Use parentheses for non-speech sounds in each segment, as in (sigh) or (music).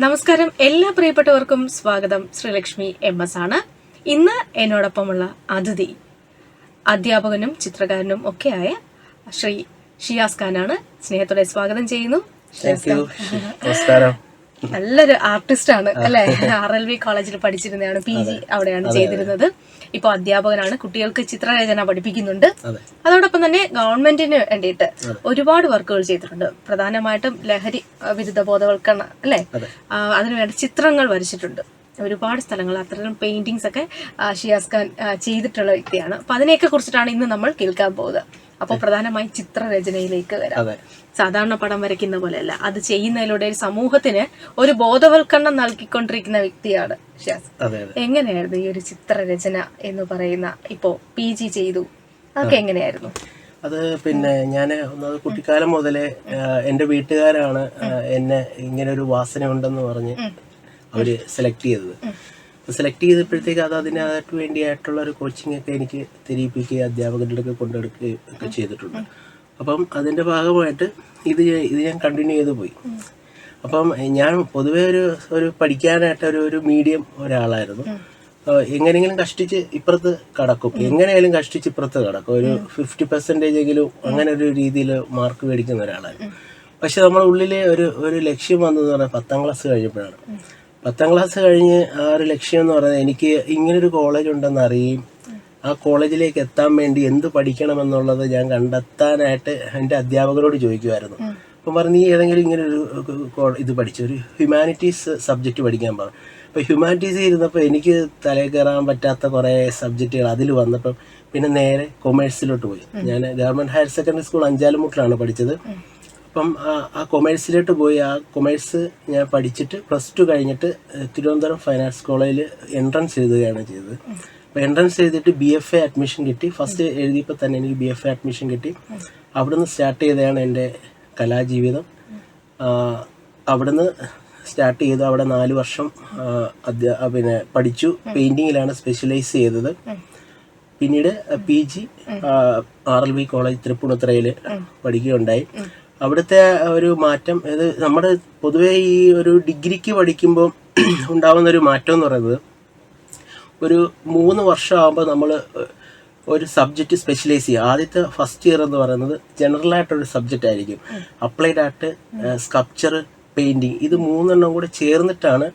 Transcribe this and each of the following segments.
നമസ്കാരം. എല്ലാ പ്രിയപ്പെട്ടവർക്കും സ്വാഗതം. ശ്രീലക്ഷ്മി എം എസ് ആണ്. ഇന്ന് എന്നോടൊപ്പമുള്ള അതിഥി അധ്യാപകനും ചിത്രകാരനും ഒക്കെയായ ശ്രീ ഷിയാസ് ഖാനാണ്. സ്നേഹത്തോടെ സ്വാഗതം ചെയ്യുന്നു. നമസ്കാരം. നല്ലൊരു ആർട്ടിസ്റ്റ് ആണ് അല്ലെ? ആർ എൽ വി കോളേജിൽ പഠിച്ചിരുന്നതാണ് പി ജി അവിടെയാണ് ചെയ്തിരുന്നത്. ഇപ്പോൾ അധ്യാപകനാണ് കുട്ടികൾക്ക് ചിത്രരചന പഠിപ്പിക്കുന്നുണ്ട്. അതോടൊപ്പം തന്നെ ഗവൺമെന്റിന് വേണ്ടിയിട്ട് ഒരുപാട് വർക്കുകൾ ചെയ്തിട്ടുണ്ട്. പ്രധാനമായിട്ടും ലഹരി വിരുദ്ധ ബോധവൽക്കരണം അല്ലെ? അതിനുവേണ്ട ചിത്രങ്ങൾ വരച്ചിട്ടുണ്ട്. ഒരുപാട് സ്ഥലങ്ങൾ അത്തരം പെയിന്റിങ്സ് ഒക്കെ ഷിയാസ് ഖാൻ ചെയ്തിട്ടുള്ള വ്യക്തിയാണ്. അപ്പൊ അതിനെയൊക്കെ കുറിച്ചിട്ടാണ് ഇന്ന് നമ്മൾ കേൾക്കാൻ പോകുന്നത്. അപ്പോൾ പ്രധാനമായും ചിത്രരചനയിലേക്ക് വരാം. സാധാരണ പടം വരയ്ക്കുന്ന പോലെയല്ല. അത് ചെയ്യുന്നതിലൂടെ ഒരു സമൂഹത്തിന് ഒരു ബോധവൽക്കരണം നൽകിക്കൊണ്ടിരിക്കുന്ന വ്യക്തിയാണ് ഷിയാസ്. എങ്ങനെയായിരുന്നു ഈ ഒരു ചിത്രരചന എന്ന് പറയുന്ന ഇപ്പോ പി ജി ചെയ്തു? അതൊക്കെ എങ്ങനെയായിരുന്നു? അത് പിന്നെ ഞാൻ ഒന്നത് കുട്ടിക്കാലം മുതലേ എന്റെ എന്റെ വീട്ടുകാരാണ് എന്നെ ഇങ്ങനെ ഒരു വാസന ഉണ്ടെന്ന് പറഞ്ഞ് അവർ സെലക്ട് ചെയ്തത്. സെലക്ട് ചെയ്തപ്പോഴത്തേക്ക് അത് അതിനകത്ത് വേണ്ടിയായിട്ടുള്ള ഒരു കോച്ചിങ് ഒക്കെ എനിക്ക് തിരിയിപ്പിക്കുകയും അധ്യാപകരുടെ ഒക്കെ കൊണ്ടെടുക്കുകയും ഒക്കെ ചെയ്തിട്ടുണ്ട്. അപ്പം അതിന്റെ ഭാഗമായിട്ട് ഇത് ഇത് ഞാൻ കണ്ടിന്യൂ ചെയ്ത് പോയി. അപ്പം ഞാൻ പൊതുവേ ഒരു ഒരു പഠിക്കാനായിട്ട് ഒരു ഒരു മീഡിയം ഒരാളായിരുന്നു. എങ്ങനെയെങ്കിലും കഷ്ടിച്ച് ഇപ്പുറത്ത് കടക്കും. എങ്ങനെയായാലും കഷ്ടിച്ച് ഇപ്പുറത്ത് കടക്കും. ഒരു ഫിഫ്റ്റി പെർസെന്റേജ് എങ്കിലും അങ്ങനെ ഒരു രീതിയിൽ മാർക്ക് മേടിക്കുന്ന ഒരാളായിരുന്നു. പക്ഷെ നമ്മുടെ ഒരു ഒരു ലക്ഷ്യം വന്നതെന്ന് പറഞ്ഞാൽ പത്താം ക്ലാസ് കഴിഞ്ഞപ്പോഴാണ്. പത്താം ക്ലാസ് കഴിഞ്ഞ് ആ ഒരു ലക്ഷ്യം എന്ന് പറയുന്നത് എനിക്ക് ഇങ്ങനൊരു കോളേജ് ഉണ്ടെന്ന് അറിയുകയും ആ കോളേജിലേക്ക് എത്താൻ വേണ്ടി എന്ത് പഠിക്കണമെന്നുള്ളത് ഞാൻ കണ്ടെത്താനായിട്ട് എന്റെ അധ്യാപകരോട് ചോദിക്കുമായിരുന്നു അപ്പം പറഞ്ഞു നീ ഏതെങ്കിലും ഇങ്ങനെ ഒരു ഇത് പഠിച്ചു ഒരു ഹ്യൂമാനിറ്റീസ് സബ്ജക്റ്റ് പഠിക്കാൻ പറഞ്ഞു അപ്പോൾ ഹ്യൂമാനിറ്റീസ് ഇരുന്നപ്പോൾ എനിക്ക് തലയിൽ കയറാൻ പറ്റാത്ത കുറേ സബ്ജക്റ്റുകൾ അതിൽ വന്നപ്പം പിന്നെ നേരെ കൊമേഴ്സിലോട്ട് പോയി. ഞാൻ ഗവൺമെന്റ് ഹയർ സെക്കൻഡറി സ്കൂൾ അഞ്ചാലുമുട്ടിലാണ് പഠിച്ചത്. അപ്പം ആ- കൊമേഴ്സിലോട്ട് പോയി ആ കൊമേഴ്സ് ഞാൻ പഠിച്ചിട്ട് പ്ലസ് ടു കഴിഞ്ഞിട്ട് തിരുവനന്തപുരം ഫൈൻ ആർട്സ് കോളേജിൽ എൻട്രൻസ് എഴുതുകയാണ് ചെയ്തത്. അപ്പോൾ എൻട്രൻസ് എഴുതിയിട്ട് ബി എഫ് എ അഡ്മിഷൻ കിട്ടി. ഫസ്റ്റ് എഴുതിയപ്പോൾ തന്നെ എനിക്ക് ബി എഫ് എ അഡ്മിഷൻ കിട്ടി. അവിടുന്ന് സ്റ്റാർട്ട് ചെയ്തതാണ് എന്റെ കലാജീവിതം. അവിടുന്ന് സ്റ്റാർട്ട് ചെയ്തു. അവിടെ നാല് വർഷം പിന്നെ പഠിച്ചു. പെയിന്റിങ്ങിലാണ് സ്പെഷ്യലൈസ് ചെയ്തത്. പിന്നീട് P G R L V college തൃപ്പൂണിത്തറയിൽ പഠിക്കുകയുണ്ടായി. അവിടുത്തെ ഒരു മാറ്റം ഇത് നമ്മുടെ പൊതുവേ ഈ ഒരു ഡിഗ്രിക്ക് പഠിക്കുമ്പോൾ (clears throat) ഉണ്ടാകുന്ന ഒരു മാറ്റം എന്ന് പറയുന്നത് ഒരു മൂന്ന് വർഷമാകുമ്പോൾ നമ്മൾ ഒരു സബ്ജക്റ്റ് സ്പെഷ്യലൈസ് ചെയ്യുക. ആദ്യത്തെ ഫസ്റ്റ് ഇയർ എന്ന് പറയുന്നത് ജനറൽ ആയിട്ടൊരു സബ്ജക്റ്റ് ആയിരിക്കും. അപ്ലൈഡ് ആർട്ട് സ്കൾപ്ചർ പെയിന്റിങ് ഇത് മൂന്നെണ്ണം കൂടെ ചേർന്നിട്ടാണ്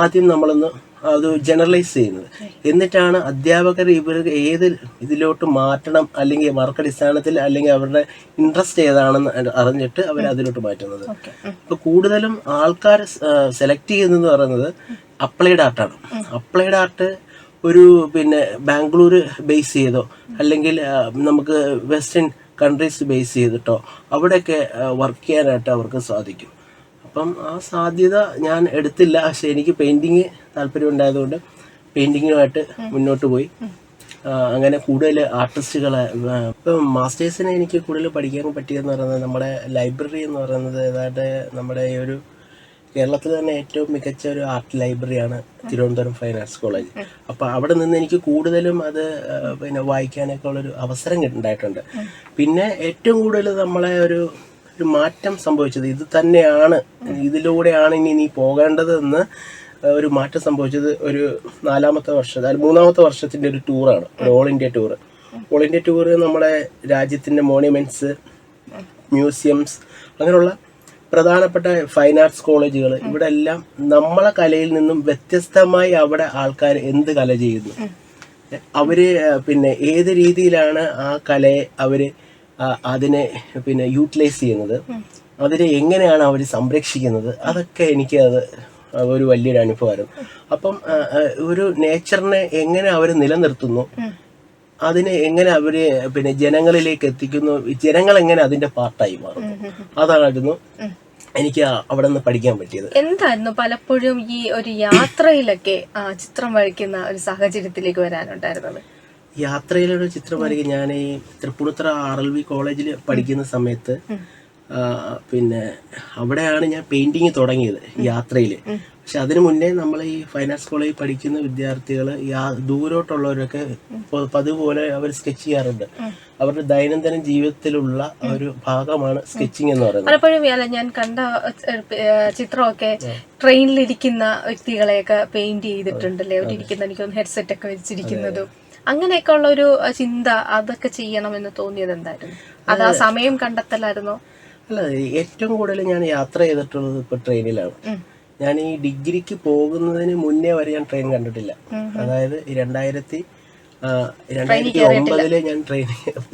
ആദ്യം നമ്മളൊന്ന് അത് ജനറലൈസ് ചെയ്യുന്നത്. എന്നിട്ടാണ് അധ്യാപകർ ഇവർ ഏത് ഇതിലോട്ട് മാറ്റണം അല്ലെങ്കിൽ വർക്ക് അടിസ്ഥാനത്തിൽ അല്ലെങ്കിൽ അവരുടെ ഇൻട്രസ്റ്റ് ഏതാണെന്ന് അറിഞ്ഞിട്ട് അവർ അതിലോട്ട് മാറ്റുന്നത്. ഇപ്പൊ കൂടുതലും ആൾക്കാർ സെലക്ട് ചെയ്യുന്നതെന്ന് പറയുന്നത് അപ്ലൈഡ് ആർട്ടാണ് അപ്ലൈഡ് ആർട്ട് ഒരു പിന്നെ ബാംഗ്ലൂർ ബേസ് ചെയ്തോ അല്ലെങ്കിൽ നമുക്ക് വെസ്റ്റേൺ കൺട്രീസ് ബേസ് ചെയ്തിട്ടോ അവിടെയൊക്കെ വർക്ക് ചെയ്യാനായിട്ട് അവർക്ക് സാധിക്കും. അപ്പം ആ സാധ്യത ഞാൻ എടുത്തില്ല. പക്ഷെ എനിക്ക് പെയിന്റിങ് താല്പര്യം ഉണ്ടായതുകൊണ്ട് പെയിന്റിങ്ങുമായിട്ട് മുന്നോട്ട് പോയി. അങ്ങനെ കൂടുതൽ ആർട്ടിസ്റ്റുകളെ ഇപ്പം മാസ്റ്റേഴ്സിനെ എനിക്ക് കൂടുതൽ പഠിക്കാൻ പറ്റിയെന്ന് പറയുന്നത് നമ്മുടെ ലൈബ്രറി എന്ന് പറയുന്നത് ഏതാണ്ട് നമ്മുടെ ഈ ഒരു കേരളത്തിൽ തന്നെ ഏറ്റവും മികച്ച ഒരു ആർട്ട് ലൈബ്രറിയാണ് തിരുവനന്തപുരം ഫൈൻ ആർട്സ് കോളേജ് അപ്പോൾ അവിടെ നിന്ന് എനിക്ക് കൂടുതലും അത് പിന്നെ വായിക്കാനൊക്കെ ഉള്ളൊരു അവസരം ഉണ്ടായിട്ടുണ്ട്. പിന്നെ ഏറ്റവും കൂടുതൽ നമ്മളെ ഒരു ഒരു മാറ്റം സംഭവിച്ചത്. ഇത് തന്നെയാണ്. ഇതിലൂടെയാണ് ഇനി നീ പോകേണ്ടതെന്ന് ഒരു മാറ്റം സംഭവിച്ചത് ഒരു നാലാമത്തെ വർഷം മൂന്നാമത്തെ വർഷത്തിന്റെ ഒരു ടൂറാണ് ഒരു all India tour all India tour നമ്മുടെ രാജ്യത്തിന്റെ മോണ്യുമെന്റ്സ് മ്യൂസിയംസ് അങ്ങനെയുള്ള പ്രധാനപ്പെട്ട ഫൈൻ ആർട്സ് കോളേജുകൾ ഇവിടെ എല്ലാം നമ്മളെ കലയിൽ നിന്നും വ്യത്യസ്തമായി അവിടെ ആൾക്കാർ എന്ത് കല ചെയ്യുന്നു? അവർ പിന്നെ ഏത് രീതിയിലാണ് ആ കലയെ അവർ അതിനെ പിന്നെ യൂട്ടിലൈസ് ചെയ്യുന്നത്. അതിനെ എങ്ങനെയാണ് അവർ സംരക്ഷിക്കുന്നത്? അതൊക്കെ എനിക്ക് അത് ഒരു വലിയൊരു അനുഭവമായിരുന്നു. അപ്പം ഒരു നേച്ചറിനെ എങ്ങനെ അവർ നിലനിർത്തുന്നു? അതിനെ എങ്ങനെ അവർ പിന്നെ ജനങ്ങളിലേക്ക് എത്തിക്കുന്നു? ജനങ്ങൾ എങ്ങനെ അതിന്റെ പാർട്ടായി മാറും അതായിരുന്നു എനിക്ക് അവിടെ നിന്ന് പഠിക്കാൻ പറ്റിയത്. എന്തായിരുന്നു പലപ്പോഴും ഈ ഒരു യാത്രയിലൊക്കെ ചിത്രം വരയ്ക്കുന്ന ഒരു സാഹചര്യത്തിലേക്ക് വരാനുണ്ടായിരുന്നത്? യാത്രയിലൊരു ചിത്രം വരയ്ക്കും. ഞാൻ ഈ തൃപ്പൂണിത്തറ ആർ എൽ വി കോളേജിൽ പഠിക്കുന്ന സമയത്ത് പിന്നെ അവിടെയാണ് ഞാൻ പെയിന്റിങ് തുടങ്ങിയത് യാത്രയിൽ പക്ഷെ അതിനു മുന്നേ നമ്മൾ ഈ ഫൈൻ ആർട്സ് കോളേജിൽ പഠിക്കുന്ന വിദ്യാർത്ഥികൾ ദൂരോട്ടുള്ളവരൊക്കെ പതുപോലെ പതിവ് പോലെ അവർ സ്കെച്ച് ചെയ്യാറുണ്ട്. അവരുടെ ദൈനംദിന ജീവിതത്തിലുള്ള ഒരു ഭാഗമാണ് സ്കെച്ചിങ് എന്ന് പറയുന്നത്. പലപ്പോഴും അല്ല ഞാൻ കണ്ട ചിത്രമൊക്കെ ട്രെയിനിലിരിക്കുന്ന വ്യക്തികളെയൊക്കെ പെയിന്റ് ചെയ്തിട്ടുണ്ടല്ലേ? അവരിയ്ക്കുന്ന എനിക്ക് ഹെഡ്സെറ്റ് ഒക്കെ വെച്ചിരിക്കുന്നതും. അങ്ങനെയൊക്കെ ഉള്ള ഒരു ചിന്ത അതൊക്കെ ചെയ്യണമെന്ന് തോന്നിയത് എന്തായിരുന്നു? അത് ആ സമയം കണ്ടെത്തലായിരുന്നോ? അല്ല ഏറ്റവും കൂടുതൽ ഞാൻ യാത്ര ചെയ്തിട്ടുള്ളത് ഇപ്പൊ ട്രെയിനിലാണ്. ഞാൻ ഈ ഡിഗ്രിക്ക് പോകുന്നതിന് മുന്നേ വരെ ഞാൻ ട്രെയിൻ കണ്ടിട്ടില്ല. അതായത് രണ്ടായിരത്തി രണ്ടായിരത്തി ഒമ്പതിൽ ഞാൻ ട്രെയിൻ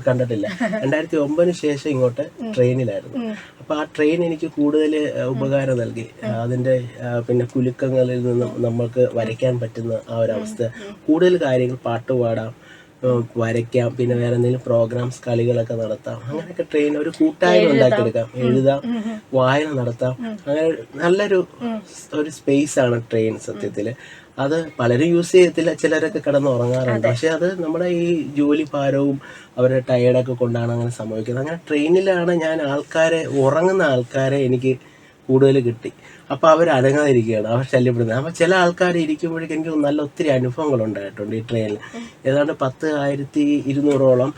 കണ്ടിട്ടില്ല. രണ്ടായിരത്തി ഒമ്പതിന് ശേഷം ഇങ്ങോട്ട് ട്രെയിനിലായിരുന്നു. അപ്പൊ ആ ട്രെയിൻ എനിക്ക് കൂടുതൽ ഉപകാരം നൽകി. അതിന്റെ പിന്നെ കുലുക്കങ്ങളിൽ നിന്നും നമ്മൾക്ക് വരയ്ക്കാൻ പറ്റുന്ന ആ ഒരു അവസ്ഥ. കൂടുതൽ കാര്യങ്ങൾ പാട്ട് പാടാം വരയ്ക്കാം പിന്നെ വേറെ എന്തെങ്കിലും പ്രോഗ്രാംസ് കളികളൊക്കെ നടത്താം. അങ്ങനെയൊക്കെ ട്രെയിൻ ഒരു കൂട്ടായ്മ ഉണ്ടാക്കിയെടുക്കാം. എഴുതാം വായന നടത്താം. അങ്ങനെ നല്ലൊരു ഒരു സ്പേസ് ആണ് ട്രെയിൻ സത്യത്തിൽ. അത് പലരും യൂസ് ചെയ്യത്തില്ല. ചിലരൊക്കെ കിടന്ന് ഉറങ്ങാറുണ്ട്. പക്ഷെ അത് നമ്മുടെ ഈ ജോലി ഭാരവും അവരുടെ ടയേർഡൊക്കെ കൊണ്ടാണ് അങ്ങനെ സംഭവിക്കുന്നത്. അങ്ങനെ ട്രെയിനിലാണ് ഞാൻ ആൾക്കാരെ ഉറങ്ങുന്ന ആൾക്കാരെ എനിക്ക് കൂടുതൽ കിട്ടി. അപ്പോൾ അവർ അനങ്ങാതിരിക്കുകയാണ്. അവർ ശല്യപ്പെടുന്നത്. അപ്പോൾ ചില ആൾക്കാർ ഇരിക്കുമ്പോഴേക്കും എനിക്ക് നല്ല ഒത്തിരി അനുഭവങ്ങൾ ഉണ്ടായിട്ടുണ്ട് ഈ ട്രെയിനിൽ. ഏതാണ്ട് പത്ത് ആയിരത്തി ഇരുന്നൂറോളം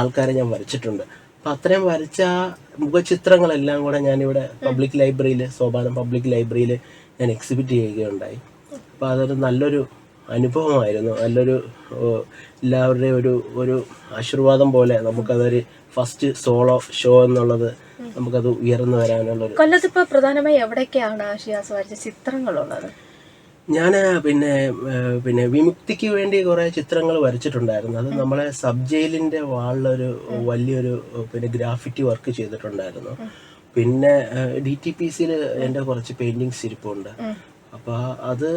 ആൾക്കാരെ ഞാൻ വരച്ചിട്ടുണ്ട്. അപ്പം അത്രയും വരച്ച മുഖചിത്രങ്ങളെല്ലാം കൂടെ ഞാനിവിടെ പബ്ലിക് ലൈബ്രറിയിൽ സോപാനം പബ്ലിക് ലൈബ്രറിയിൽ ഞാൻ എക്സിബിറ്റ് ചെയ്യുകയുണ്ടായി. അപ്പോൾ അതൊരു നല്ലൊരു അനുഭവമായിരുന്നു. നല്ലൊരു എല്ലാവരുടെയും ഒരു ഒരു ആശീർവാദം പോലെ നമുക്കതൊരു ഫസ്റ്റ് സോളോ ഷോ എന്നുള്ളത് നമുക്കത് ഉയർന്നു വരാനുള്ളൊരു കൊല്ലത്ത് ഇപ്പോൾ പ്രധാനമായി എവിടേക്കാണ് ഷിയാസ് വരച്ച ചിത്രങ്ങളുള്ളത്? ഞാൻ പിന്നെ പിന്നെ വിമുക്തിക്ക് വേണ്ടി കുറേ ചിത്രങ്ങൾ വരച്ചിട്ടുണ്ടായിരുന്നു. അത് നമ്മളെ സബ് ജയിലിന്റെ വാളിലൊരു വലിയൊരു പിന്നെ ഗ്രാഫിറ്റി വർക്ക് ചെയ്തിട്ടുണ്ടായിരുന്നു. പിന്നെ ഡി ടി പി സിയിൽ എന്റെ കുറച്ച് പെയിന്റിങ്സ് ഇരിപ്പുണ്ട്. അപ്പൊ അത്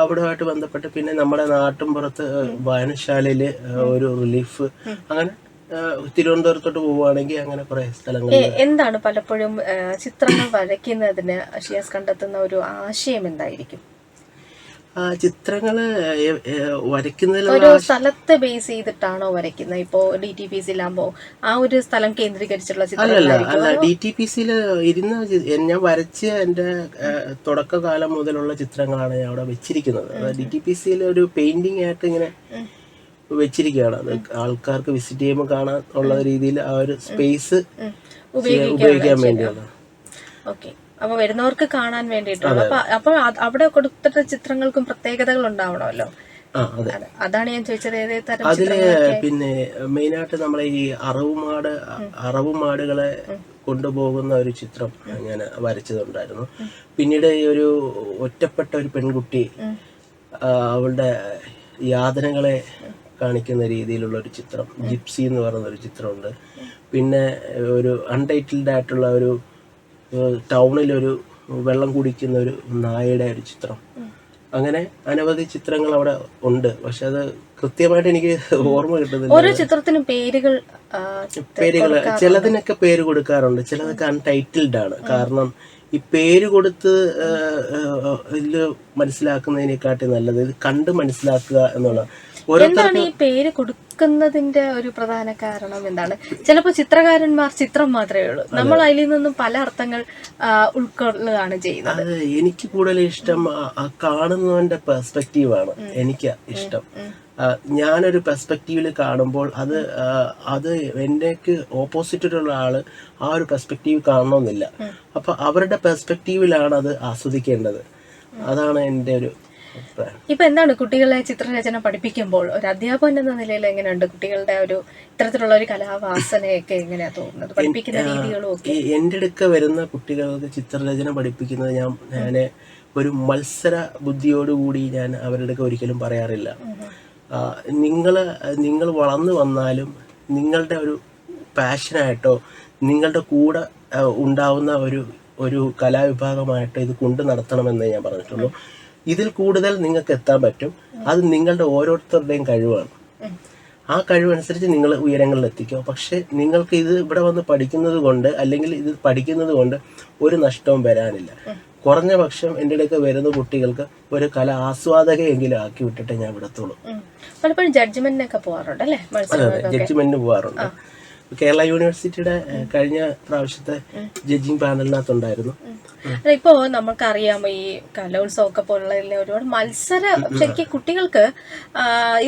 അവിടുമായിട്ട് ബന്ധപ്പെട്ട് പിന്നെ നമ്മുടെ നാട്ടിൻപുറത്ത് പുറത്ത് വായനശാലയിൽ ഒരു റിലീഫ് അങ്ങനെ തിരുവനന്തപുരത്തോട്ട് പോവുകയാണെങ്കിൽ അങ്ങനെ കുറെ സ്ഥലങ്ങൾ എന്താണ് പലപ്പോഴും ചിത്രങ്ങൾ വരയ്ക്കുന്നതിന് ഷിയാസ് കണ്ടെത്തുന്ന ഒരു ആശയം എന്തായിരിക്കും? ചിത്രങ്ങൾ വരയ്ക്കുന്നതിൽ ഒരു സ്ഥലത്തെ ബേസ് ചെയ്തിട്ടാണോ വരയ്ക്കുന്നത്? ഇപ്പോ ഡി ടി പി സിയിലാകുമ്പോ ആ ഒരു സ്ഥലം കേന്ദ്രീകരിച്ചുള്ള അല്ലല്ല അല്ല ഡി ടി പി സിയിൽ ഇരുന്ന ഞാൻ വരച്ച എന്റെ ഏഹ്, തുടക്കകാലം മുതലുള്ള ചിത്രങ്ങളാണ് ഞാൻ അവിടെ വെച്ചിരിക്കുന്നത്. ഡി ടി പി സിയിൽ ഒരു പെയിന്റിംഗ് ആയിട്ട് ഇങ്ങനെ വെച്ചിരിക്കുകയാണ്. അത് ആൾക്കാർക്ക് വിസിറ്റ് ചെയ്യുമ്പോൾ കാണാൻ ഉള്ള രീതിയിൽ ആ ഒരു സ്പേസ് ഉപയോഗിക്കാൻ വേണ്ടിയാണ്. ഓക്കെ. അപ്പൊ വരുന്നവർക്ക് കാണാൻ വേണ്ടിട്ടുള്ള അപ്പൊ അവിടെ കൊടുത്തിട്ട ചിത്രങ്ങൾക്കും പ്രത്യേകതകൾ ഉണ്ടാവണമല്ലോ. അതാണ് ഞാൻ ചോദിച്ചത്. ഏതേ തരം അതിൽ പിന്നെ മെയിനായിട്ട് നമ്മളെ ഈ അറവുമാട് അറവുമാടുകളെ കൊണ്ടുപോകുന്ന ഒരു ചിത്രം ഞാൻ വരച്ചതുണ്ടായിരുന്നു. പിന്നീട് ഈ ഒരു ഒറ്റപ്പെട്ട ഒരു പെൺകുട്ടി അവളുടെ യാതനകളെ കാണിക്കുന്ന രീതിയിലുള്ള ഒരു ചിത്രം ജിപ്സി എന്ന് പറയുന്ന ഒരു ചിത്രമുണ്ട്. പിന്നെ ഒരു അൺടൈറ്റിൽഡ് ആയിട്ടുള്ള ഒരു ടൗണിലൊരു വെള്ളം കുടിക്കുന്ന ഒരു നായയുടെ ഒരു ചിത്രം. അങ്ങനെ അനവധി ചിത്രങ്ങൾ അവിടെ ഉണ്ട്. പക്ഷെ അത് കൃത്യമായിട്ട് എനിക്ക് ഓർമ്മ കിട്ടുന്നില്ല. ഓരോ ചിത്രത്തിനും പേരുകൾ പേരുകൾ ചിലതിനൊക്കെ പേര് കൊടുക്കാറുണ്ട്. ചിലതൊക്കെ അൺടൈറ്റിൽഡ് ആണ്. കാരണം ഈ പേര് കൊടുത്ത് ഇതിൽ മനസ്സിലാക്കുന്നതിനെക്കാട്ടി നല്ലത് ഇത് കണ്ട് മനസ്സിലാക്കുക എന്നുള്ള ഓരോ എന്താണ് ഈ പേര് കൊടുക്കുന്നതിന്റെ ഒരു പ്രധാന കാരണം എന്താണ്? ചിലപ്പോൾ ചിത്രകാരന്മാർ ചിത്രം മാത്രമേ ഉള്ളൂ. നമ്മൾ അതിൽ നിന്നും പല അർത്ഥങ്ങൾ ഉൾക്കൊള്ളുകയാണ് ചെയ്യുന്നത്. അത് എനിക്ക് കൂടുതൽ ഇഷ്ടം കാണുന്നവന്റെ പെർസ്പെക്റ്റീവ് ആണ്. എനിക്ക് ഇഷ്ടം. ഞാനൊരു പെർസ്പെക്റ്റീവിൽ കാണുമ്പോൾ അത് അത് എന്നേക്ക് ഓപ്പോസിറ്റിലുള്ള ആൾ ആ ഒരു പെർസ്പെക്റ്റീവ് കാണണമെന്നില്ല അപ്പൊ അവരുടെ പെർസ്പെക്റ്റീവിലാണ് അത് ആസ്വദിക്കേണ്ടത്. അതാണ് എന്റെ ഒരു ഇപ്പൊ എന്താണ് കുട്ടികളെ ചിത്രരചന പഠിപ്പിക്കുമ്പോൾ? ഒരു അധ്യാപകൻ എന്ന നിലയിൽ എങ്ങനെയുണ്ട് കുട്ടികളുടെ ഒരു ഇത്തരത്തിലുള്ള ഒരു കലാവാസനയൊക്കെ എങ്ങനെയാ തോന്നുന്നത്? പഠിപ്പിക്കുന്ന രീതികളും ഒക്കെ. എന്റെ അടുക്ക വരുന്ന കുട്ടികൾക്ക് ചിത്രരചന പഠിപ്പിക്കുന്നത് ഞാൻ ഞാൻ ഒരു മത്സര ബുദ്ധിയോടുകൂടി ഞാൻ അവരുടെ അടുക്ക ഒരിക്കലും പറയാറില്ല. നിങ്ങൾ നിങ്ങൾ വളർന്നു വന്നാലും നിങ്ങളുടെ ഒരു പാഷനായിട്ടോ നിങ്ങളുടെ കൂടെ ഉണ്ടാവുന്ന ഒരു ഒരു കലാവിഭാഗമായിട്ടോ ഇത് കൊണ്ടു നടത്തണമെന്ന് ഞാൻ പറഞ്ഞിട്ടുള്ളൂ. ഇതിൽ കൂടുതൽ നിങ്ങൾക്ക് എത്താൻ പറ്റും. അത് നിങ്ങളുടെ ഓരോരുത്തരുടെയും കഴിവാണ്. ആ കഴിവനുസരിച്ച് നിങ്ങൾ ഉയരങ്ങളിൽ എത്തിക്കും. പക്ഷെ നിങ്ങൾക്ക് ഇത് ഇവിടെ വന്ന് പഠിക്കുന്നത് കൊണ്ട് അല്ലെങ്കിൽ ഇത് പഠിക്കുന്നത് കൊണ്ട് ഒരു നഷ്ടവും വരാനില്ല. കുറഞ്ഞ പക്ഷം എന്റെ അടുക്ക വരുന്ന കുട്ടികൾക്ക് ഒരു കല ആസ്വാദകയെങ്കിലും ആക്കി വിട്ടിട്ട് ഞാൻ വിടത്തുള്ളൂ. പലപ്പോഴും ജഡ്ജ്മെന്റിനൊക്കെ പോകാറുണ്ട് അല്ലേ ജഡ്ജ്മെന്റിന് പോകാറുണ്ട് കേരള യൂണിവേഴ്സിറ്റിയുടെ കഴിഞ്ഞ പ്രാവശ്യത്തെ ജഡ്ജിങ് പാനലിനകത്തുണ്ടായിരുന്നു. ഇപ്പോ നമുക്കറിയാം ഈ കലോത്സവമൊക്കെ പോലുള്ള ഒരുപാട് മത്സര ശരിക്കും കുട്ടികൾക്ക്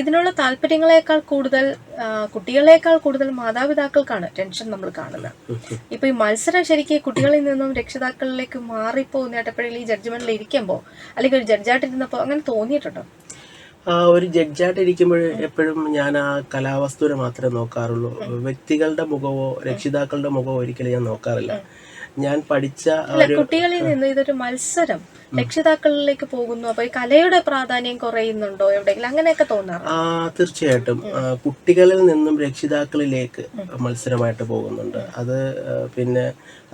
ഇതിനുള്ള താല്പര്യങ്ങളെക്കാൾ കൂടുതൽ കുട്ടികളെക്കാൾ കൂടുതൽ മാതാപിതാക്കൾക്കാണ് ടെൻഷൻ നമ്മൾ കാണുന്നത്. ഇപ്പൊ ഈ മത്സരം ശരിക്കും കുട്ടികളിൽ നിന്നും രക്ഷിതാക്കളിലേക്ക് മാറിപ്പോ നേട്ടപ്പഴയിൽ ഈ ജഡ്ജ്മെന്റിൽ ഇരിക്കുമ്പോൾ അല്ലെങ്കിൽ ഒരു ജഡ്ജായിട്ടിരുന്നപ്പോൾ അങ്ങനെ തോന്നിയിട്ടുണ്ടോ? ഒരു ജഡ്ജായിട്ട് ഇരിക്കുമ്പോൾ എപ്പോഴും ഞാൻ ആ കലാവസ്തുവിനെ മാത്രമേ നോക്കാറുള്ളൂ. വ്യക്തികളുടെ മുഖമോ രക്ഷിതാക്കളുടെ മുഖമോ ഒരിക്കലും ഞാൻ നോക്കാറില്ല. ഞാൻ പഠിച്ച കുട്ടികളിൽ നിന്ന് ഇതൊരു മത്സരം രക്ഷിതാക്കളിലേക്ക് പോകുന്നു. അപ്പൊ ഈ കലയുടെ പ്രാധാന്യം കുറയുന്നുണ്ടോ എവിടെയെങ്കിലും? അങ്ങനെയൊക്കെ തോന്നാറ് ആ തീർച്ചയായിട്ടും. കുട്ടികളിൽ നിന്നും രക്ഷിതാക്കളിലേക്ക് മത്സരമായിട്ട് പോകുന്നുണ്ട്. അത് പിന്നെ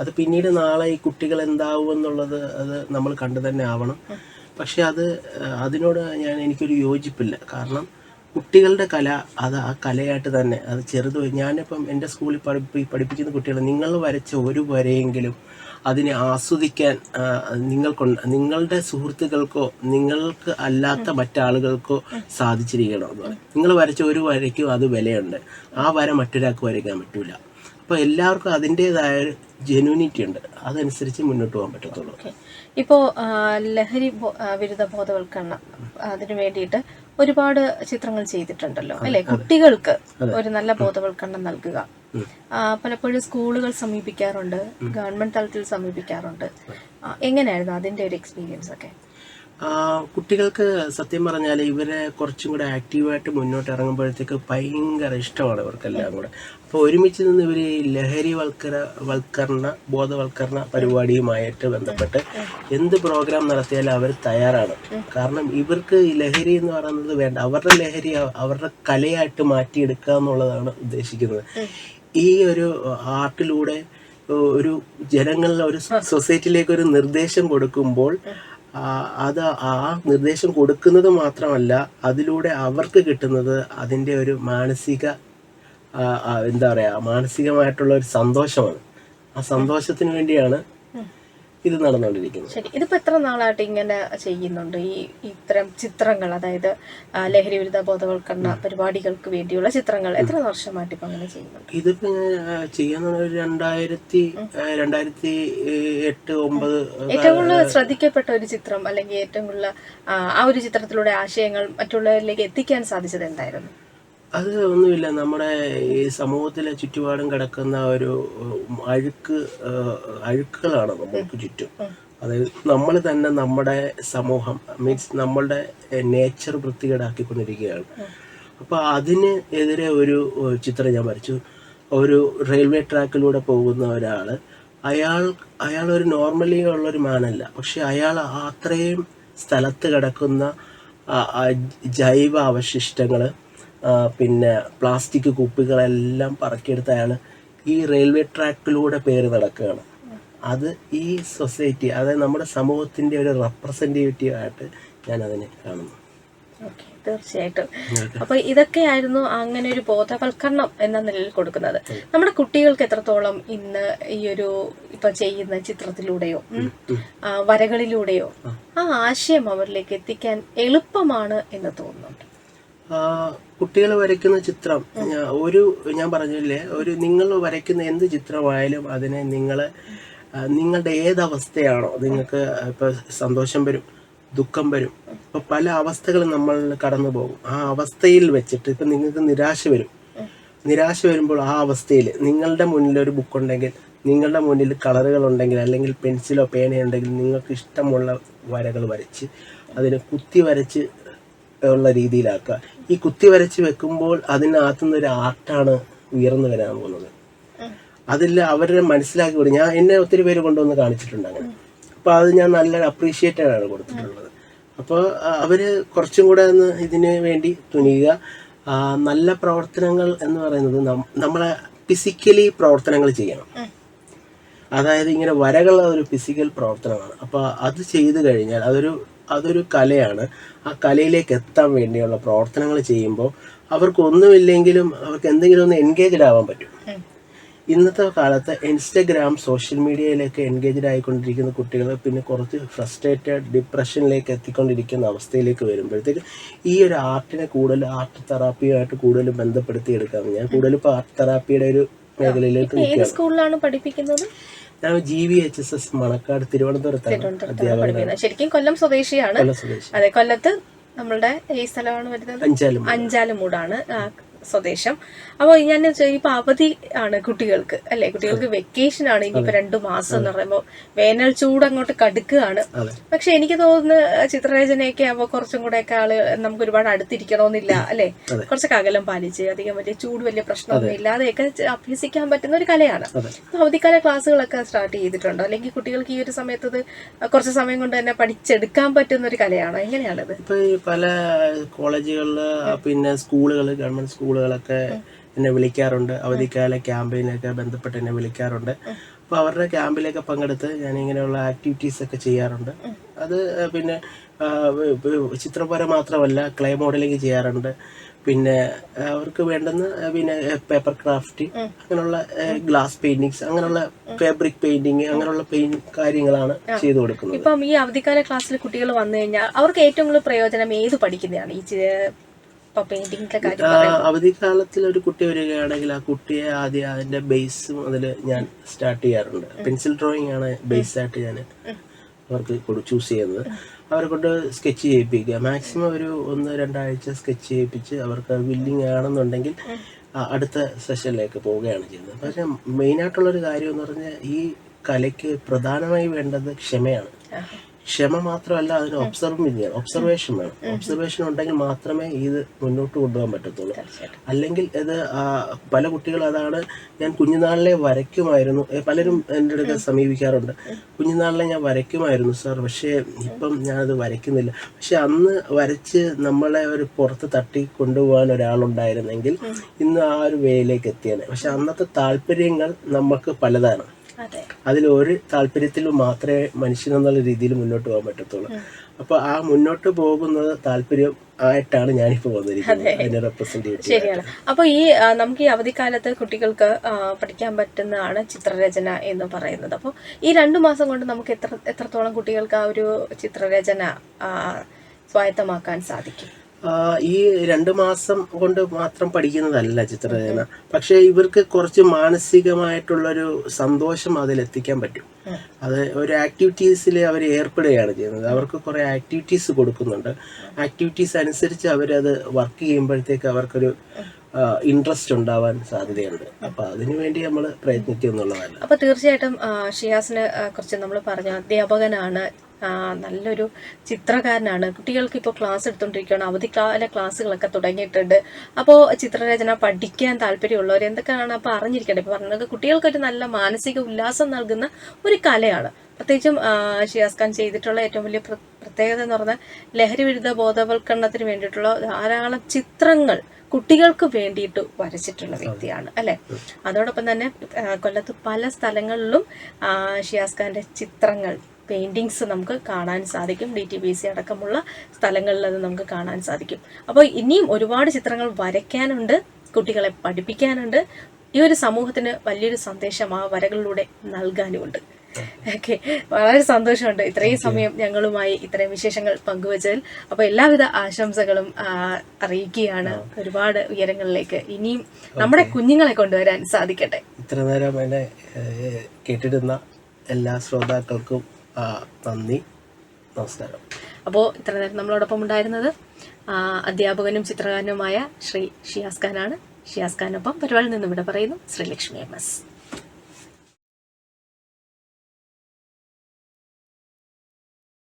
അത് പിന്നീട് നാളെ ഈ കുട്ടികൾ എന്താവും എന്നുള്ളത് അത് നമ്മൾ കണ്ടു തന്നെ ആവണം. പക്ഷെ അത് അതിനോട് ഞാൻ എനിക്കൊരു യോജിപ്പില്ല. കാരണം കുട്ടികളുടെ കല അത് ആ കലയായിട്ട് തന്നെ അത് ചെറുത് ഞാനിപ്പം എന്റെ സ്കൂളിൽ പഠിപ്പി പഠിപ്പിക്കുന്ന കുട്ടികൾ നിങ്ങൾ വരച്ച ഒരു വരെയെങ്കിലും അതിനെ ആസ്വദിക്കാൻ നിങ്ങൾക്കുണ്ട് നിങ്ങളുടെ സുഹൃത്തുക്കൾക്കോ നിങ്ങൾക്ക് അല്ലാത്ത മറ്റാളുകൾക്കോ സാധിച്ചിരിക്കണം എന്ന് പറയും. നിങ്ങൾ വരച്ച ഒരു വരയ്ക്കും അത് വിലയുണ്ട്. ആ വര മറ്റൊരാൾക്ക് വരയ്ക്കാൻ പറ്റൂല. അപ്പോൾ എല്ലാവർക്കും അതിന്റേതായ ജെനുവിനിറ്റി ഉണ്ട്. അതനുസരിച്ച് മുന്നോട്ട് പോകാൻ പറ്റത്തുള്ളൂ. ഓക്കെ ഇപ്പോ ആ, ലഹരി വിരുദ്ധ ബോധവൽക്കരണം അതിനു വേണ്ടിയിട്ട് ഒരുപാട് ചിത്രങ്ങൾ ചെയ്തിട്ടുണ്ടല്ലോ അല്ലെ? കുട്ടികൾക്ക് ഒരു നല്ല ബോധവൽക്കരണം നൽകുക. പലപ്പോഴും സ്കൂളുകൾ സമീപിക്കാറുണ്ട് ഗവൺമെന്റ് തലത്തിൽ സമീപിക്കാറുണ്ട്. എങ്ങനെയായിരുന്നു അതിന്റെ ഒരു എക്സ്പീരിയൻസ് ഒക്കെ? കുട്ടികൾക്ക് സത്യം പറഞ്ഞാൽ ഇവരെ കുറച്ചും കൂടെ ആക്റ്റീവായിട്ട് മുന്നോട്ട് ഇറങ്ങുമ്പോഴത്തേക്ക് ഭയങ്കര ഇഷ്ടമാണ് ഇവർക്കെല്ലാം കൂടെ. അപ്പോൾ ഒരുമിച്ച് നിന്ന് ഇവർ ലഹരി വൽക്കര വൽക്കരണ ബോധവൽക്കരണ പരിപാടിയുമായിട്ട് ബന്ധപ്പെട്ട് എന്ത് പ്രോഗ്രാം നടത്തിയാലും അവർ തയ്യാറാണ്. കാരണം ഇവർക്ക് ഈ ലഹരി എന്ന് പറയുന്നത് വേണ്ട. അവരുടെ ലഹരി അവരുടെ കലയായിട്ട് മാറ്റിയെടുക്കുക എന്നുള്ളതാണ് ഉദ്ദേശിക്കുന്നത്. ഈ ഒരു ആർട്ടിലൂടെ ഒരു ജനങ്ങളിൽ ഒരു സൊസൈറ്റിയിലേക്ക് ഒരു നിർദ്ദേശം കൊടുക്കുമ്പോൾ അത് ആ നിർദ്ദേശം കൊടുക്കുന്നത് മാത്രമല്ല അതിലൂടെ അവർക്ക് കിട്ടുന്നത് അതിന്റെ ഒരു മാനസിക എന്താ പറയുക മാനസികമായിട്ടുള്ള ഒരു സന്തോഷമാണ്. ആ സന്തോഷത്തിന് വേണ്ടിയാണ് ഇത് നടന്നുകൊണ്ടിരിക്കുന്നത്. ശരി. ഇതിപ്പോ എത്ര നാളായിട്ട് ഇങ്ങനെ ചെയ്യുന്നുണ്ട്? ഈ ഇത്തരം ചിത്രങ്ങൾ അതായത് ലഹരി വിരുദ്ധ ബോധവൽക്കരണ പരിപാടികൾക്ക് വേണ്ടിയുള്ള ചിത്രങ്ങൾ എത്ര വർഷമായിട്ട് ഇപ്പൊ അങ്ങനെ ചെയ്യുന്നുണ്ട്? ഇതിപ്പോ ചെയ്യാന്ന് ഒരു രണ്ടായിരത്തി രണ്ടായിരത്തി എട്ട് ഒമ്പത് ഏറ്റവും കൂടുതൽ ശ്രദ്ധിക്കപ്പെട്ട ഒരു ചിത്രം അല്ലെങ്കിൽ ഏറ്റവും കൂടുതൽ ആ ഒരു ചിത്രത്തിലൂടെ ആശയങ്ങൾ മറ്റുള്ളവരിലേക്ക് എത്തിക്കാൻ സാധിച്ചത് എന്തായിരുന്നു? അത് ഒന്നുമില്ല. നമ്മുടെ ഈ സമൂഹത്തിലെ ചുറ്റുപാടും കിടക്കുന്ന ഒരു അഴുക്ക് അഴുക്കുകളാണ് നമുക്ക് ചുറ്റും. അതായത് നമ്മൾ തന്നെ നമ്മുടെ സമൂഹം മീൻസ് നമ്മളുടെ നേച്ചർ വൃത്തികേടാക്കിക്കൊണ്ടിരിക്കുകയാണ്. അപ്പോൾ അതിന് എതിരെ ഒരു ചിത്രം ഞാൻ വരച്ചു. ഒരു റെയിൽവേ ട്രാക്കിലൂടെ പോകുന്ന ഒരാൾ അയാൾ അയാൾ ഒരു നോർമലി ഉള്ള ഒരു മാനല്ല. പക്ഷെ അയാൾ അത്രയും സ്ഥലത്ത് കിടക്കുന്ന ജൈവ അവശിഷ്ടങ്ങൾ പിന്നെ പ്ലാസ്റ്റിക് കുപ്പികളെല്ലാം പറക്കിയെടുത്ത് അയാൾ ഈ റെയിൽവേ ട്രാക്കിലൂടെ പേര് നടക്കുകയാണ്. അത് ഈ സൊസൈറ്റി അതായത് നമ്മുടെ സമൂഹത്തിന്റെ ഒരു റെപ്രസെന്റേറ്റീവ് ആയിട്ട് ഞാൻ അതിനെ കാണുന്നു തീർച്ചയായിട്ടും. അപ്പൊ ഇതൊക്കെയായിരുന്നു അങ്ങനെ ഒരു ബോധവൽക്കരണം എന്ന നിലയിൽ കൊടുക്കുന്നത്. നമ്മുടെ കുട്ടികൾക്ക് എത്രത്തോളം ഇന്ന് ഈ ഒരു ഇപ്പൊ ചെയ്യുന്ന ചിത്രത്തിലൂടെയോ വരകളിലൂടെയോ ആ ആശയം അവരിലേക്ക് എത്തിക്കാൻ എളുപ്പമാണ് എന്ന് തോന്നുന്നുണ്ട്. കുട്ടികൾ വരയ്ക്കുന്ന ചിത്രം ഒരു ഞാൻ പറഞ്ഞില്ലേ ഒരു നിങ്ങൾ വരയ്ക്കുന്ന എന്ത് ചിത്രമായാലും അതിനെ നിങ്ങൾ നിങ്ങളുടെ ഏതവസ്ഥയാണോ നിങ്ങൾക്ക് ഇപ്പൊ സന്തോഷം വരും ദുഃഖം വരും ഇപ്പൊ പല അവസ്ഥകളും നമ്മൾ കടന്നു പോകും. ആ അവസ്ഥയിൽ വെച്ചിട്ട് ഇപ്പൊ നിങ്ങൾക്ക് നിരാശ വരും. നിരാശ വരുമ്പോൾ ആ അവസ്ഥയിൽ നിങ്ങളുടെ മുന്നിൽ ഒരു ബുക്ക് ഉണ്ടെങ്കിൽ നിങ്ങളുടെ മുന്നിൽ കളറുകൾ ഉണ്ടെങ്കിൽ അല്ലെങ്കിൽ പെൻസിലോ പേനയോ ഉണ്ടെങ്കിൽ നിങ്ങൾക്ക് ഇഷ്ടമുള്ള വരകൾ വരച്ച് അതിനെ കുത്തി വരച്ച് ഉള്ള രീതിയിലാക്കുക. ഈ കുത്തി വരച്ച് വെക്കുമ്പോൾ അതിനകത്തുനിന്നൊരു ആർട്ടാണ് ഉയർന്നു വരാൻ പോകുന്നത്. അതിൽ അവരെ മനസ്സിലാക്കി കൊടുക്കും ഞാൻ എന്നെ ഒത്തിരി പേര് കൊണ്ടുവന്ന് കാണിച്ചിട്ടുണ്ട് അങ്ങനെ. അപ്പോൾ അത് ഞാൻ നല്ല അപ്രീഷിയേറ്റഡ് ആണ് കൊടുത്തിട്ടുള്ളത്. അപ്പോൾ അവർ കുറച്ചും കൂടെ ഒന്ന് ഇതിന് വേണ്ടി തുനിയുക. നല്ല പ്രവർത്തനങ്ങൾ എന്ന് പറയുന്നത് നമ്മളെ ഫിസിക്കലി പ്രവർത്തനങ്ങൾ ചെയ്യണം. അതായത് ഇങ്ങനെ വരകളുള്ള ഒരു ഫിസിക്കൽ പ്രവർത്തനമാണ്. അപ്പോൾ അത് ചെയ്തു കഴിഞ്ഞാൽ അതൊരു അതൊരു കലയാണ്. ആ കലയിലേക്ക് എത്താൻ വേണ്ടിയുള്ള പ്രവർത്തനങ്ങൾ ചെയ്യുമ്പോൾ അവർക്ക് ഒന്നുമില്ലെങ്കിലും അവർക്ക് എന്തെങ്കിലും ഒന്ന് എൻഗേജ്ഡ് ആവാൻ പറ്റും. ഇന്നത്തെ കാലത്ത് ഇൻസ്റ്റഗ്രാം സോഷ്യൽ മീഡിയയിലേക്ക് എൻഗേജ്ഡ് ആയിക്കൊണ്ടിരിക്കുന്ന കുട്ടികൾ പിന്നെ കുറച്ച് ഫ്രസ്ട്രേറ്റഡ് ഡിപ്രഷനിലേക്ക് എത്തിക്കൊണ്ടിരിക്കുന്ന അവസ്ഥയിലേക്ക് വരുമ്പോഴത്തേക്ക് ഈ ഒരു ആർട്ടിനെ കൂടുതൽ ആർട്ട് തെറാപ്പിയുമായിട്ട് കൂടുതൽ ബന്ധപ്പെടുത്തി എടുക്കാം ഞാൻ കൂടുതൽ ഇപ്പോൾ ആർട്ട് തെറാപ്പിയുടെ ഒരു മേഖലയിലേക്ക് സ്കൂളിലാണ് പഠിപ്പിക്കുന്നത്? ഞാൻ G V H S S Manacaud തിരുവനന്തപുരത്താണ് ശരിക്കും കൊല്ലം സ്വദേശിയാണ്. അതെ കൊല്ലത്ത് നമ്മളുടെ ഈ സ്ഥലമാണ് വരുന്നത് അഞ്ചാലും അഞ്ചാലുമൂടാണ്. സ്വദേശം. അപ്പോൾ ഞാൻ ഇപ്പൊ അവധി ആണ് കുട്ടികൾക്ക് അല്ലെ? കുട്ടികൾക്ക് വെക്കേഷൻ ആണ് ഇനിയിപ്പോ രണ്ടു മാസം എന്ന് പറയുമ്പോൾ വേനൽ ചൂട് അങ്ങോട്ട് കടുക്കുകയാണ്. പക്ഷെ എനിക്ക് തോന്നുന്നു ചിത്രരചനയൊക്കെ ആകുമ്പോൾ കുറച്ചും കൂടെ ഒക്കെ ആൾ നമുക്ക് ഒരുപാട് അടുത്തിരിക്കണമെന്നില്ല അല്ലെ? കുറച്ചൊക്കെ അകലം പാലിച്ച് അധികം വലിയ ചൂട് വലിയ പ്രശ്നമൊന്നും ഇല്ലാതെയൊക്കെ അഭ്യസിക്കാൻ പറ്റുന്ന ഒരു കലയാണ്. അവധിക്കാല ക്ലാസ്സുകളൊക്കെ സ്റ്റാർട്ട് ചെയ്തിട്ടുണ്ടോ? അല്ലെങ്കിൽ കുട്ടികൾക്ക് ഈ ഒരു സമയത്ത് കുറച്ച് സമയം കൊണ്ട് തന്നെ പഠിച്ചെടുക്കാൻ പറ്റുന്ന ഒരു കലയാണോ? എങ്ങനെയാണത്? ഇപ്പൊ ഈ പല കോളേജുകളിൽ പിന്നെ സ്കൂളുകൾ ഗവൺമെന്റ് സ്കൂളുകളൊക്കെ എന്നെ വിളിക്കാറുണ്ട്. അവധിക്കാല ക്യാമ്പയിനൊക്കെ ബന്ധപ്പെട്ട് എന്നെ വിളിക്കാറുണ്ട്. അപ്പൊ അവരുടെ ക്യാമ്പിലൊക്കെ പങ്കെടുത്ത് ഞാൻ ഇങ്ങനെയുള്ള ആക്ടിവിറ്റീസ് ഒക്കെ ചെയ്യാറുണ്ട്. അത് പിന്നെ ചിത്രവര മാത്രമല്ല ക്ലേ മോഡലിംഗ് ചെയ്യാറുണ്ട്. പിന്നെ അവർക്ക് വേണ്ടുന്ന പിന്നെ പേപ്പർ ക്രാഫ്റ്റ് അങ്ങനെയുള്ള ഗ്ലാസ് പെയിന്റിങ്സ് അങ്ങനെയുള്ള ഫാബ്രിക് പെയിന്റിങ് അങ്ങനെയുള്ള കാര്യങ്ങളാണ് ചെയ്തു കൊടുക്കുന്നത്. ഇപ്പം ഈ അവധിക്കാല ക്ലാസ്സിൽ കുട്ടികൾ വന്നു കഴിഞ്ഞാൽ അവർക്ക് ഏറ്റവും കൂടുതൽ പ്രയോജനം ഏത് പഠിക്കുന്നതാണ്? ഈ അവധിക്കാലത്തിൽ ഒരു കുട്ടി വരികയാണെങ്കിൽ ആ കുട്ടിയെ ആദ്യം അതിന്റെ ബേസ് മുതൽ ഞാൻ സ്റ്റാർട്ട് ചെയ്യാറുണ്ട്. പെൻസിൽ ഡ്രോയിങ് ആണ് ബേസ് ആയിട്ട് ഞാൻ അവർക്ക് ചൂസ് ചെയ്യുന്നത്. അവരെ കൊണ്ട് സ്കെച്ച് ചെയ്യിപ്പിക്കുക. മാക്സിമം ഒരു ഒന്ന് രണ്ടാഴ്ച സ്കെച്ച് ചെയ്യിപ്പിച്ച് അവർക്ക് വില്ലിങ് ആണെന്നുണ്ടെങ്കിൽ അടുത്ത സെഷനിലേക്ക് പോവുകയാണ് ചെയ്യുന്നത്. പക്ഷെ മെയിനായിട്ടുള്ളൊരു കാര്യം എന്ന് പറഞ്ഞാൽ ഈ കലയ്ക്ക് പ്രധാനമായി വേണ്ടത് ക്ഷമയാണ്. ക്ഷമ മാത്രമല്ല അതിന് ഒബ്സർവ് ചെയ്യണം ഒബ്സർവേഷൻ വേണം. ഒബ്സർവേഷൻ ഉണ്ടെങ്കിൽ മാത്രമേ ഇത് മുന്നോട്ട് കൊണ്ടുപോകാൻ പറ്റത്തുള്ളൂ. അല്ലെങ്കിൽ ഇത് പല കുട്ടികൾ അതാണ് ഞാൻ കുഞ്ഞുനാളിലെ വരയ്ക്കുമായിരുന്നു. പലരും എന്റെ അടുത്ത് സമീപിക്കാറുണ്ട്. കുഞ്ഞുനാളിലെ ഞാൻ വരയ്ക്കുമായിരുന്നു സാർ. പക്ഷേ ഇപ്പം ഞാനത് വരയ്ക്കുന്നില്ല. പക്ഷെ അന്ന് വരച്ച് നമ്മളെ ഒരു പുറത്ത് തട്ടി കൊണ്ടുപോകാൻ ഒരാളുണ്ടായിരുന്നെങ്കിൽ ഇന്ന് ആ ഒരു വേയിലേക്ക് എത്തിയാണ് പക്ഷെ അന്നത്തെ താല്പര്യങ്ങൾ നമുക്ക് പലതാണ്. അതിൽ ഒരു താല്പര്യത്തിൽ മാത്രമേ മനുഷ്യൻ എന്നുള്ള രീതിയിൽ മുന്നോട്ട് പോകാൻ പറ്റത്തുള്ളൂ. അപ്പൊ ആ മുന്നോട്ട് പോകുന്നത് താല്പര്യം ആയിട്ടാണ് ഞാനിപ്പോ വന്നിരിക്കുന്നത്. ശരിയാണ്. അപ്പൊ ഈ നമുക്ക് ഈ അവധിക്കാലത്ത് കുട്ടികൾക്ക് പഠിക്കാൻ പറ്റുന്നതാണ് ചിത്രരചന എന്ന് പറയുന്നത്. അപ്പോൾ ഈ രണ്ടു മാസം കൊണ്ട് നമുക്ക് എത്ര എത്രത്തോളം കുട്ടികൾക്ക് ആ ഒരു ചിത്രരചന സ്വായത്തമാക്കാൻ സാധിക്കും? ഈ രണ്ട് മാസം കൊണ്ട് മാത്രം പഠിക്കുന്നതല്ല ചിത്രരചന. പക്ഷെ ഇവർക്ക് കുറച്ച് മാനസികമായിട്ടുള്ളൊരു സന്തോഷം അതിലെത്തിക്കാൻ പറ്റും. അത് ഒരു ആക്ടിവിറ്റീസിൽ അവർ ഏർപ്പെടുകയാണ് ചെയ്യുന്നത്. അവർക്ക് കുറേ ആക്ടിവിറ്റീസ് കൊടുക്കുന്നുണ്ട്. ആക്ടിവിറ്റീസ് അനുസരിച്ച് അവരത് വർക്ക് ചെയ്യുമ്പോഴത്തേക്ക് അവർക്കൊരു ഇൻട്രസ്റ്റ് ഉണ്ടാവാൻ സാധ്യതയുണ്ട്. അപ്പൊ അതിനു വേണ്ടി നമ്മൾ പ്രയത്നിക്കുന്നുള്ളതാണ് അപ്പൊ തീർച്ചയായിട്ടും ഷിയാസിനെ കുറിച്ച് നമ്മൾ പറഞ്ഞു. അധ്യാപകനാണ് നല്ലൊരു ചിത്രകാരനാണ്. കുട്ടികൾക്ക് ഇപ്പോൾ ക്ലാസ് എടുത്തുകൊണ്ടിരിക്കുകയാണ് അവധിക്കാല ക്ലാസ്സുകളൊക്കെ തുടങ്ങിയിട്ടുണ്ട്. അപ്പോൾ ചിത്രരചന പഠിക്കാൻ താല്പര്യമുള്ളവർ എന്തൊക്കെയാണ് അപ്പോൾ അറിഞ്ഞിരിക്കേണ്ടത്? ഇപ്പോൾ പറഞ്ഞത് കുട്ടികൾക്കൊരു നല്ല മാനസിക ഉല്ലാസം നൽകുന്ന ഒരു കലയാണ്. പ്രത്യേകിച്ചും ഷിയാസ് ഖാൻ ചെയ്തിട്ടുള്ള ഏറ്റവും വലിയ പ്ര- പ്രത്യേകത എന്ന് പറഞ്ഞാൽ ലഹരി വിരുദ്ധ ബോധവൽക്കരണത്തിന് വേണ്ടിയിട്ടുള്ള ധാരാളം ചിത്രങ്ങൾ കുട്ടികൾക്ക് വേണ്ടിയിട്ട് വരച്ചിട്ടുള്ള വ്യക്തിയാണ് അല്ലെ? അതോടൊപ്പം തന്നെ കൊല്ലത്ത് പല സ്ഥലങ്ങളിലും ഷിയാസ് ഖാന്റെ ചിത്രങ്ങൾ പെയിന്റിങ്സ് നമുക്ക് കാണാൻ സാധിക്കും. ഡി ടി ബി സി അടക്കമുള്ള സ്ഥലങ്ങളിൽ അത് നമുക്ക് കാണാൻ സാധിക്കും. അപ്പോൾ ഇനിയും ഒരുപാട് ചിത്രങ്ങൾ വരയ്ക്കാനുണ്ട് കുട്ടികളെ പഠിപ്പിക്കാനുണ്ട്. ഈ ഒരു സമൂഹത്തിന് വലിയൊരു സന്ദേശം ആ വരകളിലൂടെ നൽകാനുമുണ്ട്. ഓക്കെ. വളരെ സന്തോഷമുണ്ട് ഇത്രയും സമയം ഞങ്ങളുമായി ഇത്രയും വിശേഷങ്ങൾ പങ്കുവച്ചതിൽ. അപ്പോൾ എല്ലാവിധ ആശംസകളും അറിയിക്കുകയാണ്. ഒരുപാട് ഉയരങ്ങളിലേക്ക് ഇനിയും നമ്മുടെ കുഞ്ഞുങ്ങളെ കൊണ്ടുവരാൻ സാധിക്കട്ടെ. ഇത്ര നേരം എന്നെ കേട്ടിടുന്ന എല്ലാ ശ്രോതാക്കൾക്കും നന്ദി. നമസ്കാരം. അപ്പോൾ ഇത്ര നേരം നമ്മളോടൊപ്പം ഉണ്ടായിരുന്നത് അധ്യാപകനും ചിത്രകാരനുമായ ശ്രീ ഷിയാസ് ഖാനാണ്. ഷിയാസ് ഖാനൊപ്പം പരിപാടിയിൽ നിന്നും ഇവിടെ പറയുന്നു. Sreelakshmi M S.